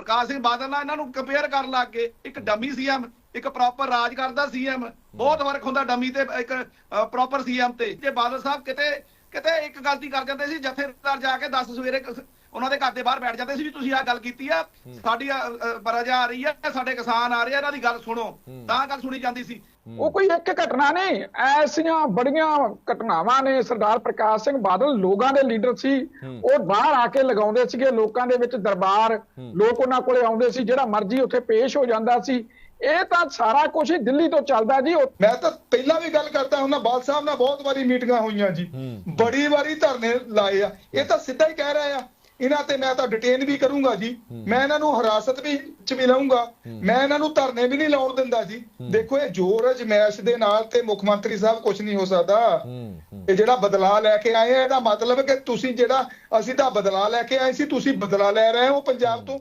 ਪ੍ਰਕਾਸ਼ ਸਿੰਘ ਬਾਦਲ ਨਾਲ ਇਹਨਾਂ ਨੂੰ ਕੰਪੇਅਰ ਕਰਨ ਲੱਗ ਗਏ। ਇੱਕ ਡਮੀ ਸੀਐਮ ਇੱਕ ਪ੍ਰੋਪਰ ਰਾਜ ਕਰਦਾ ਸੀਐਮ ਬਹੁਤ ਫ਼ਰਕ ਹੁੰਦਾ ਡਮੀ ਤੇ, ਇੱਕ ਪ੍ਰੋਪਰ ਸੀਐਮ ਤੇ। ਜੇ ਬਾਦਲ ਸਾਹਿਬ ਕਿਤੇ ਕਿਤੇ ਇੱਕ ਗਲਤੀ ਕਰ ਜਾਂਦੇ ਸੀ, ਜਥੇਦਾਰ ਜਾ ਕੇ 10 ਸਵੇਰੇ ਉਹਨਾਂ ਦੇ ਘਰ ਦੇ ਬਾਹਰ ਬੈਠ ਜਾਂਦੇ ਸੀ ਵੀ ਤੁਸੀਂ ਆਹ ਗੱਲ ਕੀਤੀ ਆ ਸਾਡੀ ਪ੍ਰਜਾ ਆ ਰਹੀ ਆ ਸਾਡੇ ਕਿਸਾਨ ਆ ਰਹੇ ਆ ਇਹਨਾਂ ਦੀ ਗੱਲ ਸੁਣੋ। ਤਾਂ ਗੱਲ ਸੁਣੀ ਜਾਂਦੀ ਸੀ। ਉਹ ਕੋਈ ਇੱਕ ਘਟਨਾ ਨਹੀਂ ਐਸੀਆਂ ਬੜੀਆਂ ਘਟਨਾਵਾਂ ਨੇ ਸਰਦਾਰ ਪ੍ਰਕਾਸ਼ ਸਿੰਘ ਬਾਦਲ ਲੋਕਾਂ ਦੇ ਲੀਡਰ ਸੀ। ਉਹ ਬਾਹਰ ਆ ਕੇ ਲਗਾਉਂਦੇ ਸੀਗੇ ਲੋਕਾਂ ਦੇ ਵਿੱਚ ਦਰਬਾਰ। ਲੋਕ ਉਹਨਾਂ ਕੋਲੇ ਆਉਂਦੇ ਸੀ ਜਿਹੜਾ ਮਰਜ਼ੀ ਉੱਥੇ ਪੇਸ਼ ਹੋ ਜਾਂਦਾ ਸੀ। ਇਹ ਤਾਂ ਸਾਰਾ ਕੁਝ ਹੀ ਦਿੱਲੀ ਤੋਂ ਚੱਲਦਾ ਜੀ ਮੈਂ ਤਾਂ ਪਹਿਲਾਂ ਵੀ ਗੱਲ ਕਰਦਾ ਹੁੰਦਾ ਬਾਲ ਸਾਹਿਬ ਨਾਲ ਬਹੁਤ ਵਾਰੀ ਮੀਟਿੰਗਾਂ ਹੋਈਆਂ ਜੀ। ਬੜੀ ਵਾਰੀ ਧਰਨੇ ਲਾਏ ਆ। ਇਹ ਤਾਂ ਸਿੱਧਾ ਹੀ ਕਹਿ ਰਹੇ ਆ ਇਹਨਾਂ ਤੇ ਮੈਂ ਤਾਂ ਡਿਟੇਨ ਵੀ ਕਰੂੰਗਾ ਜੀ। ਮੈਂ ਇਹਨਾਂ ਨੂੰ ਹਰਾਸਤ ਵੀ ਚ ਵੀ ਲਾਉਂਗਾ ਮੈਂ ਇਹਨਾਂ ਨੂੰ ਧਰਨੇ ਵੀ ਨਹੀਂ ਲਾਉਣ ਦਿੰਦਾ ਜੀ। ਦੇਖੋ ਇਹ ਜੋਰ ਅਜਮੈਸ਼ ਦੇ ਨਾਲ ਤੇ ਮੁੱਖ ਮੰਤਰੀ ਸਾਹਿਬ ਕੁਝ ਨਹੀਂ ਹੋ ਸਕਦਾ। ਇਹ ਜਿਹੜਾ ਬਦਲਾਅ ਲੈ ਕੇ ਆਏ ਆ ਇਹਦਾ ਮਤਲਬ ਕਿ ਤੁਸੀਂ ਜਿਹੜਾ ਅਸੀਂ ਤਾਂ ਬਦਲਾਅ ਲੈ ਕੇ ਆਏ ਸੀ ਤੁਸੀਂ ਬਦਲਾਅ ਲੈ ਰਹੇ ਹੋ ਪੰਜਾਬ ਤੋਂ।